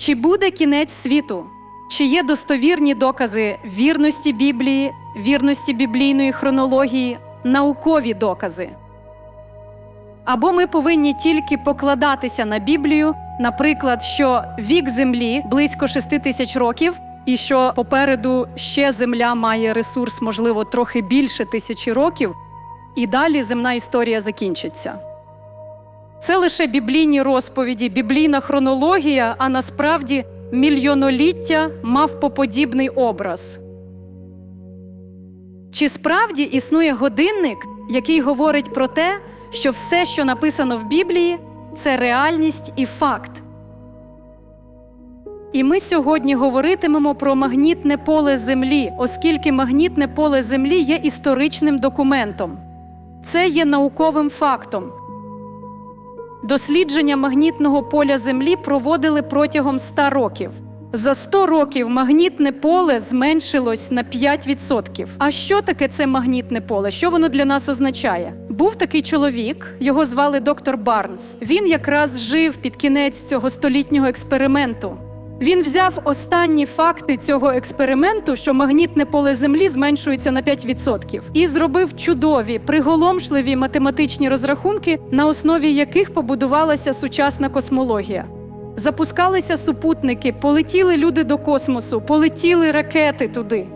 Чи буде кінець світу? Чи є достовірні докази вірності Біблії, вірності біблійної хронології, наукові докази? Або ми повинні тільки покладатися на Біблію, наприклад, що вік Землі близько 6 тисяч років, і що попереду ще Земля має ресурс, можливо, трохи більше тисячі років, і далі земна історія закінчиться. Це лише біблійні розповіді, біблійна хронологія, а насправді мільйоноліття мавпоподібний образ. Чи справді існує годинник, який говорить про те, що все, що написано в Біблії, це реальність і факт? І ми сьогодні говоритимемо про магнітне поле Землі, оскільки магнітне поле Землі є історичним документом. Це є науковим фактом. Дослідження магнітного поля Землі проводили протягом 100 років. За 100 років магнітне поле зменшилось на 5%. А що таке це магнітне поле? Що воно для нас означає? Був такий чоловік, його звали доктор Барнс. Він якраз жив під кінець цього столітнього експерименту. Він взяв останні факти цього експерименту, що магнітне поле Землі зменшується на 5%, і зробив чудові, приголомшливі математичні розрахунки, на основі яких побудувалася сучасна космологія. Запускалися супутники, полетіли люди до космосу, полетіли ракети туди.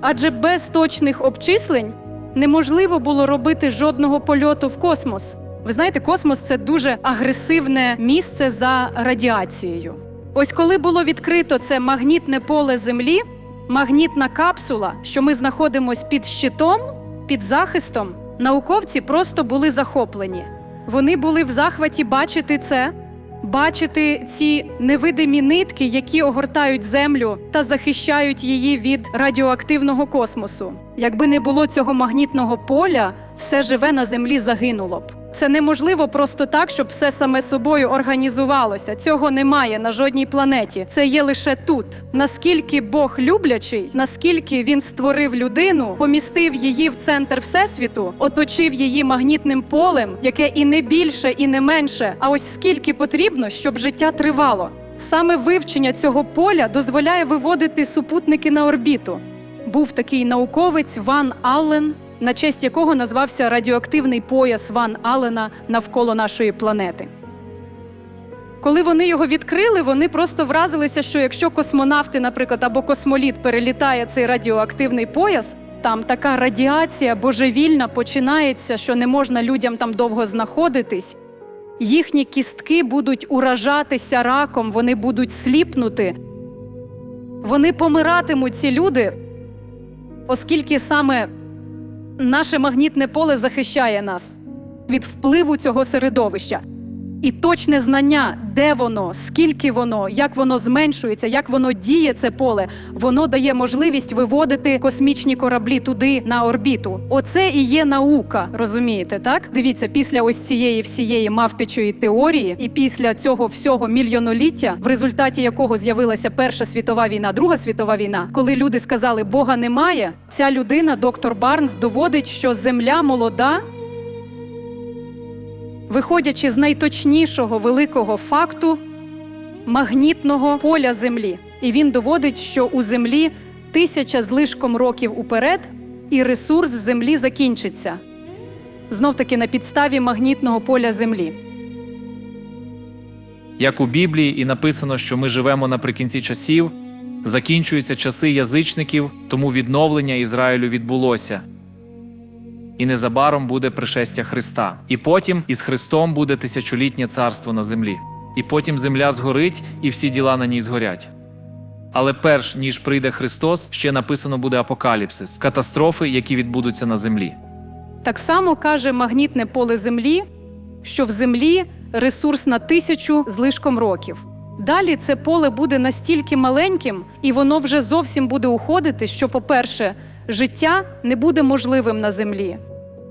Адже без точних обчислень неможливо було робити жодного польоту в космос. Ви знаєте, космос це дуже агресивне місце за радіацією. Ось коли було відкрито це магнітне поле Землі, магнітна капсула, що ми знаходимося під щитом, під захистом, науковці просто були захоплені. Вони були в захваті бачити це, бачити ці невидимі нитки, які огортають землю та захищають її від радіоактивного космосу. Якби не було цього магнітного поля, все живе на землі загинуло б. Це неможливо просто так, щоб все саме собою організувалося. Цього немає на жодній планеті. Це є лише тут. Наскільки Бог люблячий, наскільки він створив людину, помістив її в центр всесвіту, оточив її магнітним полем, яке і не більше, і не менше. А ось скільки потрібно, щоб життя тривало. Саме вивчення цього поля дозволяє виводити супутники на орбіту. Був такий науковець Ван Аллен, на честь якого назвався радіоактивний пояс Ван Аллена навколо нашої планети. Коли вони його відкрили, вони просто вразилися, що якщо космонавти, наприклад, або космоліт перелітає цей радіоактивний пояс, там така радіація божевільна починається, що не можна людям там довго знаходитись. Їхні кістки будуть уражатися раком, вони будуть сліпнути. Вони помиратимуть ці люди, оскільки саме наше магнітне поле захищає нас від впливу цього середовища. І точне знання, де воно, скільки воно, як воно зменшується, як воно діє, це поле, воно дає можливість виводити космічні кораблі туди на орбіту. Оце і є наука, розумієте, так? Дивіться, після ось цієї всієї мавпячої теорії, і після цього всього мільйоноліття, в результаті якого з'явилася Перша світова війна, Друга світова війна, коли люди сказали, Бога немає, ця людина, доктор Барнс, доводить, що земля молода. Виходячи з найточнішого великого факту магнітного поля Землі, і він доводить, що у Землі тисяча з лишком років уперед, і ресурс Землі закінчиться. Знов таки на підставі магнітного поля Землі. Як у Біблії і написано, що ми живемо наприкінці часів, закінчуються часи язичників, тому відновлення Ізраїлю відбулося. І незабаром буде пришестя Христа. І потім із Христом буде тисячолітнє царство на землі. І потім земля згорить, і всі діла на ній згорять. Але перш ніж прийде Христос, ще написано буде апокаліпсис катастрофи, які відбудуться на землі. Так само каже магнітне поле Землі, що в Землі ресурс на тисячу з лишком років. Далі це поле буде настільки маленьким, і воно вже зовсім буде уходити, що, по-перше, життя не буде можливим на землі.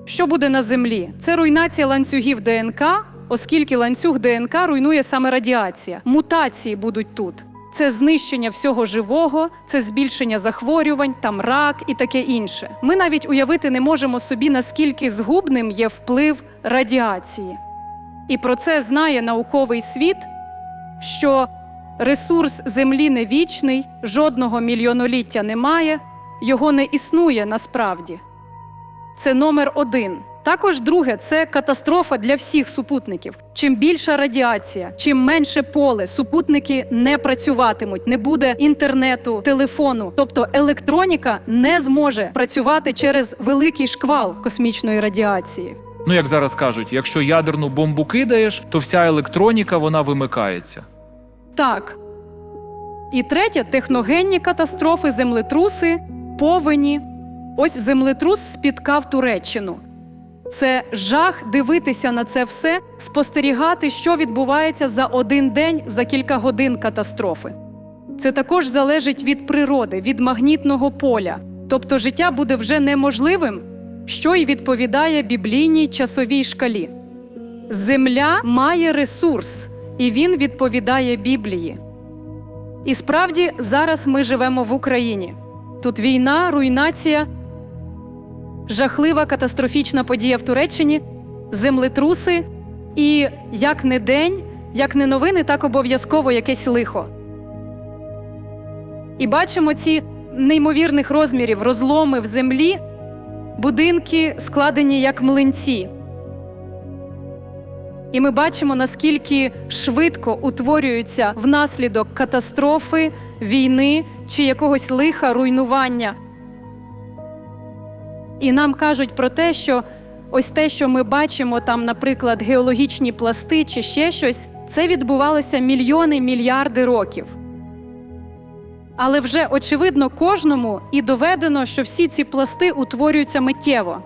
Що буде на землі? Це руйнація ланцюгів ДНК, оскільки ланцюг ДНК руйнує саме радіація. Мутації будуть тут. Це знищення всього живого, це збільшення захворювань, там рак і таке інше. Ми навіть уявити не можемо собі, наскільки згубним є вплив радіації. І про це знає науковий світ, що Ресурс землі не вічний, жодного мільйоноліття немає, його не існує насправді. Це номер один. Також друге це катастрофа для всіх супутників. Чим більша радіація, чим менше поле, супутники не працюватимуть, не буде інтернету, телефону. Тобто електроніка не зможе працювати через великий шквал космічної радіації. Ну, як зараз кажуть, якщо ядерну бомбу кидаєш, то вся електроніка вона вимикається. Так. І третє техногенні катастрофи, землетруси, повені. Ось землетрус спіткав Туреччину. Це жах дивитися на це все, спостерігати, що відбувається за один день, за кілька годин катастрофи. Це також залежить від природи, від магнітного поля. Тобто життя буде вже неможливим, що й відповідає біблійній часовій шкалі. Земля має ресурс, і він відповідає Біблії. І справді зараз ми живемо в Україні. Тут війна, руйнація, жахлива катастрофічна подія в Туреччині, землетруси, і як не день, як не новини, так обов'язково якесь лихо. І бачимо ці неймовірних розмірів розломи в землі, будинки складені як млинці. І ми бачимо, наскільки швидко утворюються внаслідок катастрофи, війни чи якогось лиха, руйнування. І нам кажуть про те, що ось те, що ми бачимо, там, наприклад, геологічні пласти чи ще щось, це відбувалося мільйони мільярди років. Але вже очевидно кожному і доведено, що всі ці пласти утворюються миттєво.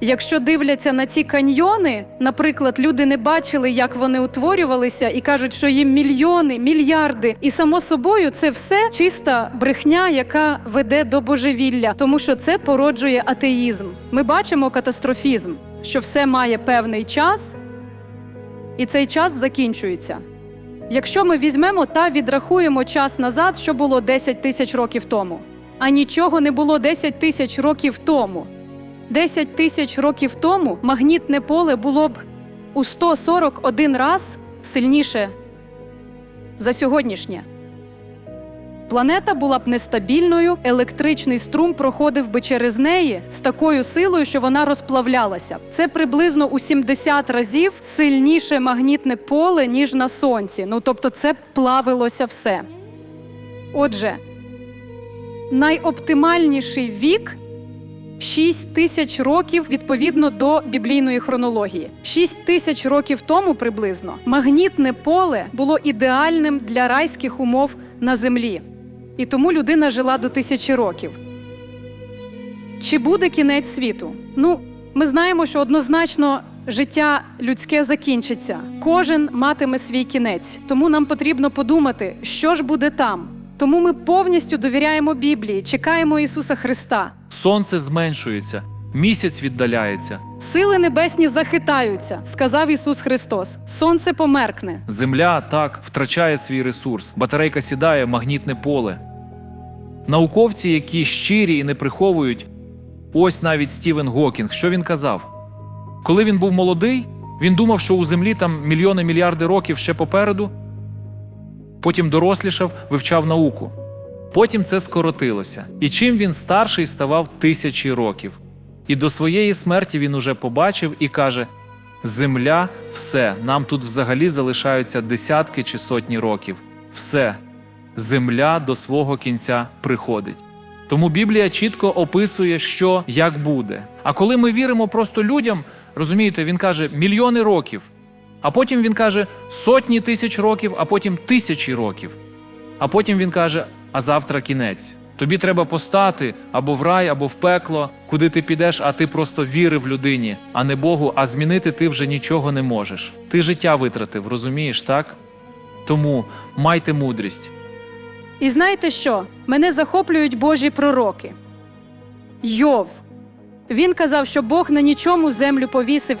Якщо дивляться на ці каньйони, наприклад, люди не бачили, як вони утворювалися, і кажуть, що їм мільйони, мільярди. І само собою це все чиста брехня, яка веде до божевілля, тому що це породжує атеїзм. Ми бачимо катастрофізм, що все має певний час, і цей час закінчується. Якщо ми візьмемо та відрахуємо час назад, що було 10 тисяч років тому, а нічого не було 10 тисяч років тому. 10 тисяч років тому магнітне поле було б у 141 раз сильніше за сьогоднішнє. Планета була б нестабільною, електричний струм проходив би через неї з такою силою, що вона розплавлялася. Це приблизно у 70 разів сильніше магнітне поле, ніж на сонці. Ну тобто, це плавилося все. Отже, найоптимальніший вік 6 тисяч років відповідно до біблійної хронології. 6 тисяч років тому приблизно магнітне поле було ідеальним для райських умов на землі, і тому людина жила до тисячі років. Чи буде кінець світу? Ну, ми знаємо, що однозначно життя людське закінчиться. Кожен матиме свій кінець. Тому нам потрібно подумати, що ж буде там. Тому ми повністю довіряємо Біблії, чекаємо Ісуса Христа. Сонце зменшується, місяць віддаляється, Сили небесні захитаються, сказав Ісус Христос. Сонце померкне. земля так втрачає свій ресурс, батарейка сідає, магнітне поле. Науковці, які щирі і не приховують, ось навіть Стівен Гокінг, що він казав? Коли він був молодий, він думав, що у землі там мільйони мільярди років ще попереду. Потім дорослішав, вивчав науку. Потім це скоротилося. І чим він старший ставав тисячі років. І до своєї смерті він уже побачив і каже: Земля, все, нам тут взагалі залишаються десятки чи сотні років. Все, земля до свого кінця приходить. Тому Біблія чітко описує, що як буде. А коли ми віримо просто людям, розумієте, він каже мільйони років, а потім він каже сотні тисяч років, а потім тисячі років. А потім він каже: а завтра кінець. Тобі треба постати або в рай, або в пекло, куди ти підеш, а ти просто вірив людині, а не Богу, а змінити ти вже нічого не можеш. Ти життя витратив, розумієш, так? Тому майте мудрість. І знаєте що? Мене захоплюють Божі пророки. Йов. Він казав, що Бог на нічому землю повісив,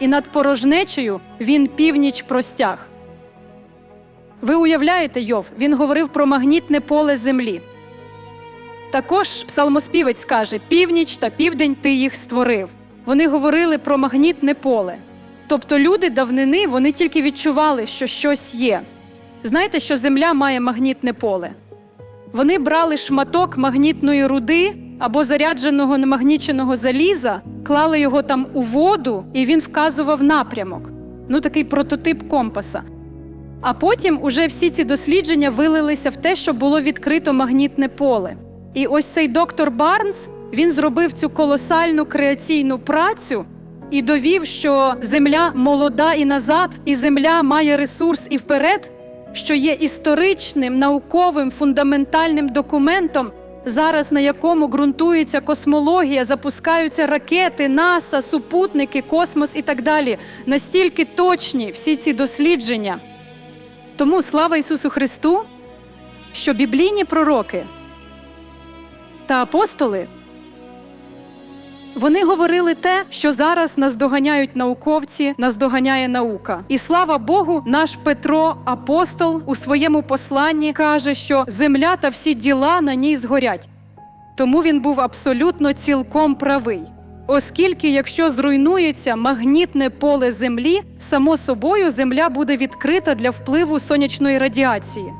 і над порожнечею він північ простяг. Ви уявляєте, Йов, він говорив про магнітне поле землі. Також псалмоспівець каже: північ та південь ти їх створив. Вони говорили про магнітне поле. Тобто люди давнини вони тільки відчували, що щось є. Знаєте, що Земля має магнітне поле? Вони брали шматок магнітної руди або зарядженого намагніченого заліза, клали його там у воду, і він вказував напрямок. Ну, такий прототип компаса. А потім уже всі ці дослідження вилилися в те, що було відкрито магнітне поле. І ось цей доктор Барнс він зробив цю колосальну креаційну працю і довів, що земля молода і назад, і земля має ресурс і вперед, що є історичним, науковим, фундаментальним документом, зараз на якому ґрунтується космологія, запускаються ракети, НАСА, супутники, космос і так далі. Настільки точні всі ці дослідження. Тому слава Ісусу Христу, що біблійні пророки та апостоли вони говорили те, що зараз наздоганяють науковці, наздоганяє наука. І слава Богу, наш Петро, апостол, у своєму посланні каже, що земля та всі діла на ній згорять. Тому він був абсолютно цілком правий. Оскільки, якщо зруйнується магнітне поле Землі, само собою Земля буде відкрита для впливу сонячної радіації.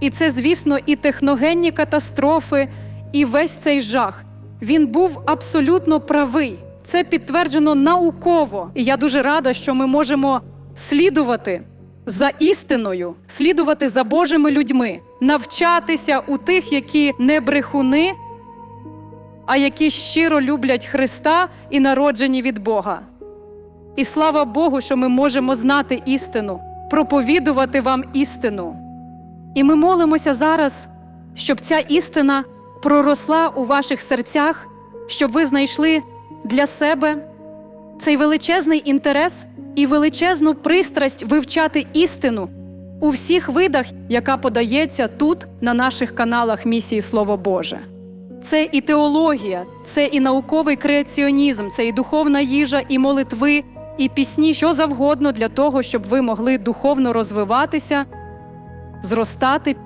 І це, звісно, і техногенні катастрофи, і весь цей жах. Він був абсолютно правий. Це підтверджено науково. І я дуже рада, що ми можемо слідувати за істиною, слідувати за Божими людьми, навчатися у тих, які не брехуни, а які щиро люблять Христа і народжені від Бога. І слава Богу, що ми можемо знати істину, проповідувати вам істину. І ми молимося зараз, щоб ця істина проросла у ваших серцях, щоб ви знайшли для себе цей величезний інтерес і величезну пристрасть вивчати істину у всіх видах, яка подається тут, на наших каналах місії Слово Боже. Це і теологія, це і науковий креаціонізм, це і духовна їжа, і молитви, і пісні, що завгодно для того, щоб ви могли духовно розвиватися, зростати,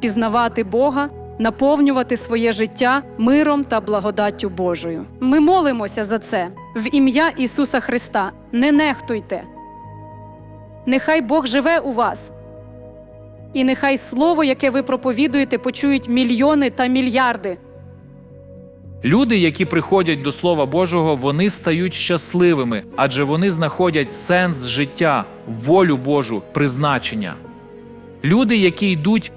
пізнавати Бога, наповнювати своє життя миром та благодаттю Божою. Ми молимося за це в ім'я Ісуса Христа. Не нехтуйте. Нехай Бог живе у вас. І нехай слово, яке ви проповідуєте, почують мільйони та мільярди. Люди, які приходять до Слова Божого, вони стають щасливими, адже вони знаходять сенс життя, волю Божу, призначення. Люди, які йдуть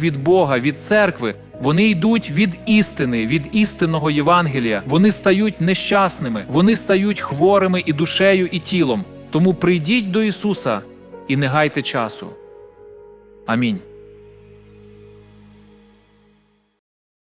від Бога, від церкви, вони йдуть від істини, від істинного Євангелія. Вони стають нещасними, вони стають хворими і душею, і тілом. Тому прийдіть до Ісуса і не гайте часу. Амінь.